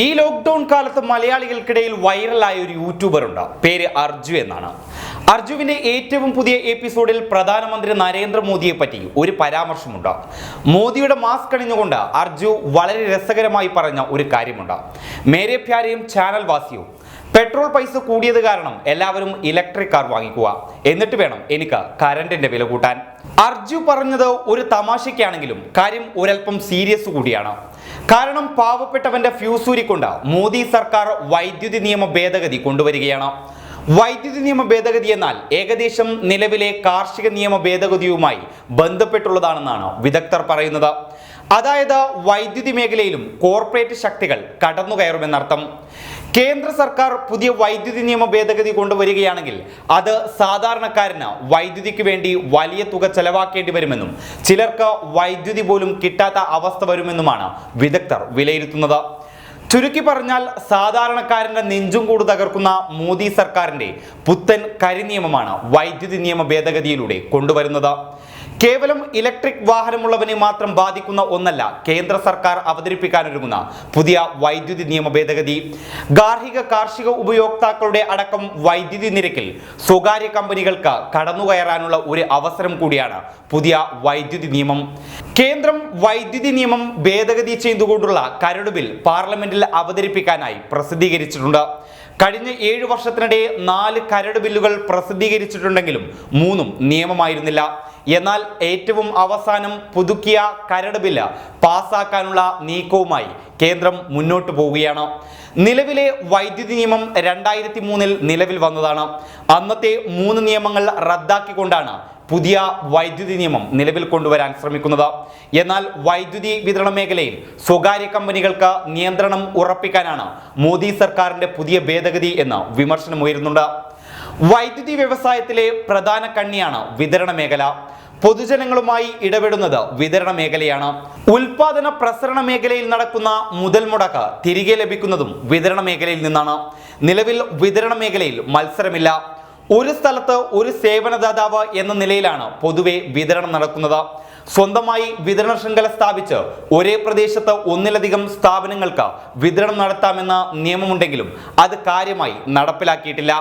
ഈ ലോക്ക്ഡൌൺ കാലത്ത് മലയാളികൾക്കിടയിൽ വൈറലായ ഒരു യൂട്യൂബർ ഉണ്ട്. പേര് അർജു എന്നാണ്. അർജുവിന്റെ ഏറ്റവും പുതിയ എപ്പിസോഡിൽ പ്രധാനമന്ത്രി നരേന്ദ്രമോദിയെ പറ്റി ഒരു പരാമർശമുണ്ട്. മോദിയുടെ മാസ്ക് അണിഞ്ഞുകൊണ്ട് അർജു വളരെ രസകരമായി പറഞ്ഞ ഒരു കാര്യമുണ്ട്. മേരെ പ്യാരെയും ചാനൽ വാസിയും പെട്രോൾ പൈസ കൂടിയത് കാരണം എല്ലാവരും ഇലക്ട്രിക് കാർ വാങ്ങിക്കുക. എന്നിട്ട് വേണം എനിക്ക് കറണ്ടിന്റെ വില കൂട്ടാൻ. അർജു പറഞ്ഞത് ഒരു തമാശയ്ക്കാണെങ്കിലും കാര്യം ഒരൽപ്പം സീരിയസ് കൂടിയാണ്. കാരണം പാവപ്പെട്ടവന്റെ ഫ്യൂസൂരി കൊണ്ട് മോദി സർക്കാർ വൈദ്യുതി നിയമ ഭേദഗതി കൊണ്ടുവരികയാണ്. വൈദ്യുതി നിയമ ഭേദഗതി എന്നാൽ ഏകദേശം നിലവിലെ കാർഷിക നിയമ ഭേദഗതിയുമായി ബന്ധപ്പെട്ടുള്ളതാണെന്നാണ് വിദഗ്ധർ പറയുന്നത്. അതായത് വൈദ്യുതി മേഖലയിലും കോർപ്പറേറ്റ് ശക്തികൾ കടന്നുകയറുമെന്നർത്ഥം. കേന്ദ്ര സർക്കാർ പുതിയ വൈദ്യുതി നിയമ ഭേദഗതി കൊണ്ടുവരികയാണെങ്കിൽ അത് സാധാരണക്കാരന് വൈദ്യുതിക്ക് വേണ്ടി വലിയ തുക ചെലവാക്കേണ്ടി വരുമെന്നും ചിലർക്ക് വൈദ്യുതി പോലും കിട്ടാത്ത അവസ്ഥ വരുമെന്നുമാണ് വിദഗ്ധർ വിലയിരുത്തുന്നത്. ചുരുക്കി പറഞ്ഞാൽ സാധാരണക്കാരന്റെ നെഞ്ചും കൂട് തകർക്കുന്ന മോദി സർക്കാരിന്റെ പുത്തൻ കരിനിയമമാണ് വൈദ്യുതി നിയമ ഭേദഗതിയിലൂടെ കൊണ്ടുവരുന്നത്. കേവലം ഇലക്ട്രിക് വാഹനമുള്ളവനെ മാത്രം ബാധിക്കുന്ന ഒന്നല്ല കേന്ദ്ര സർക്കാർ അവതരിപ്പിക്കാനൊരുങ്ങുന്ന പുതിയ വൈദ്യുതി നിയമ ഭേദഗതി. ഗാർഹിക കാർഷിക ഉപയോക്താക്കളുടെ അടക്കം വൈദ്യുതി നിരക്കിൽ സ്വകാര്യ കമ്പനികൾക്ക് കടന്നുകയറാനുള്ള ഒരു അവസരം കൂടിയാണ് പുതിയ വൈദ്യുതി നിയമം. കേന്ദ്രം വൈദ്യുതി നിയമം ഭേദഗതി ചെയ്തുകൊണ്ടുള്ള കരട് ബിൽ പാർലമെന്റിൽ അവതരിപ്പിക്കാനായി പ്രസിദ്ധീകരിച്ചിട്ടുണ്ട്. കഴിഞ്ഞ ഏഴ് വർഷത്തിനിടെ നാല് കരട് ബില്ലുകൾ പ്രസിദ്ധീകരിച്ചിട്ടുണ്ടെങ്കിലും മൂന്നും നിയമമായിരുന്നില്ല. എന്നാൽ ഏറ്റവും അവസാനം പുതുക്കിയ കരട് ബില്ല് പാസാക്കാനുള്ള നീക്കവുമായി കേന്ദ്രം മുന്നോട്ട് പോവുകയാണ്. നിലവിലെ വൈദ്യുതി നിയമം രണ്ടായിരത്തി മൂന്നിൽ നിലവിൽ വന്നതാണ്. അന്നത്തെ മൂന്ന് നിയമങ്ങൾ റദ്ദാക്കിക്കൊണ്ടാണ് പുതിയ വൈദ്യുതി നിയമം നിലവിൽ കൊണ്ടുവരാൻ ശ്രമിക്കുന്നത്. എന്നാൽ വൈദ്യുതി വിതരണ മേഖലയിൽ സ്വകാര്യ കമ്പനികൾക്ക് നിയന്ത്രണം ഉറപ്പിക്കാനാണ് മോദി സർക്കാരിന്റെ പുതിയ ഭേദഗതി എന്ന് വിമർശനം ഉയരുന്നുണ്ട് വൈദ്യുതി വ്യവസായത്തിലെ പ്രധാന കണ്ണിയാണ് വിതരണ മേഖല. പൊതുജനങ്ങളുമായി ഇടപെടുന്നത് വിതരണ മേഖലയാണ്. ഉൽപാദന പ്രസരണ മേഖലയിൽ നടക്കുന്ന മുതൽ മുടക്ക് തിരികെ ലഭിക്കുന്നതും വിതരണ മേഖലയിൽ നിന്നാണ്. നിലവിൽ വിതരണ മേഖലയിൽ മത്സരമില്ല. ഒരു സ്ഥലത്ത് ഒരു സേവനദാതാവ് എന്ന നിലയിലാണ് പൊതുവെ വിതരണം നടക്കുന്നത്. സ്വന്തമായി വിതരണ ശൃംഖല സ്ഥാപിച്ച് ഒരേ പ്രദേശത്ത് ഒന്നിലധികം സ്ഥാപനങ്ങൾക്ക് വിതരണം നടത്താമെന്ന നിയമമുണ്ടെങ്കിലും അത് കാര്യമായി നടപ്പിലാക്കിയിട്ടില്ല.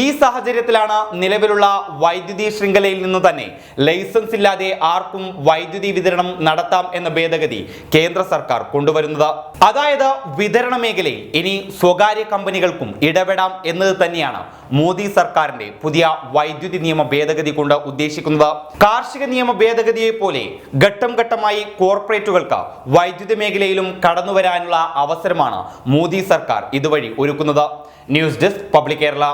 ഈ സാഹചര്യത്തിലാണ് നിലവിലുള്ള വൈദ്യുതി ശൃംഖലയിൽ നിന്ന് തന്നെ ലൈസൻസ് ഇല്ലാതെ ആർക്കും വൈദ്യുതി വിതരണം നടത്താം എന്ന ഭേദഗതി കേന്ദ്ര സർക്കാർ കൊണ്ടുവരുന്നത്. അതായത് വിതരണ മേഖലയിൽ ഇനി സ്വകാര്യ കമ്പനികൾക്കും ഇടപെടാം എന്നത് തന്നെയാണ് മോദി സർക്കാരിന്റെ പുതിയ വൈദ്യുതി നിയമ ഭേദഗതി കൊണ്ട് ഉദ്ദേശിക്കുന്നത്. കാർഷിക നിയമ ഭേദഗതിയെ പോലെ ഘട്ടം ഘട്ടമായി കോർപ്പറേറ്റുകൾക്ക് വൈദ്യുതി മേഖലയിലും കടന്നുവരാനുള്ള അവസരമാണ് മോദി സർക്കാർ ഇതുവഴി ഒരുക്കുന്നത്. News desk public Kerala.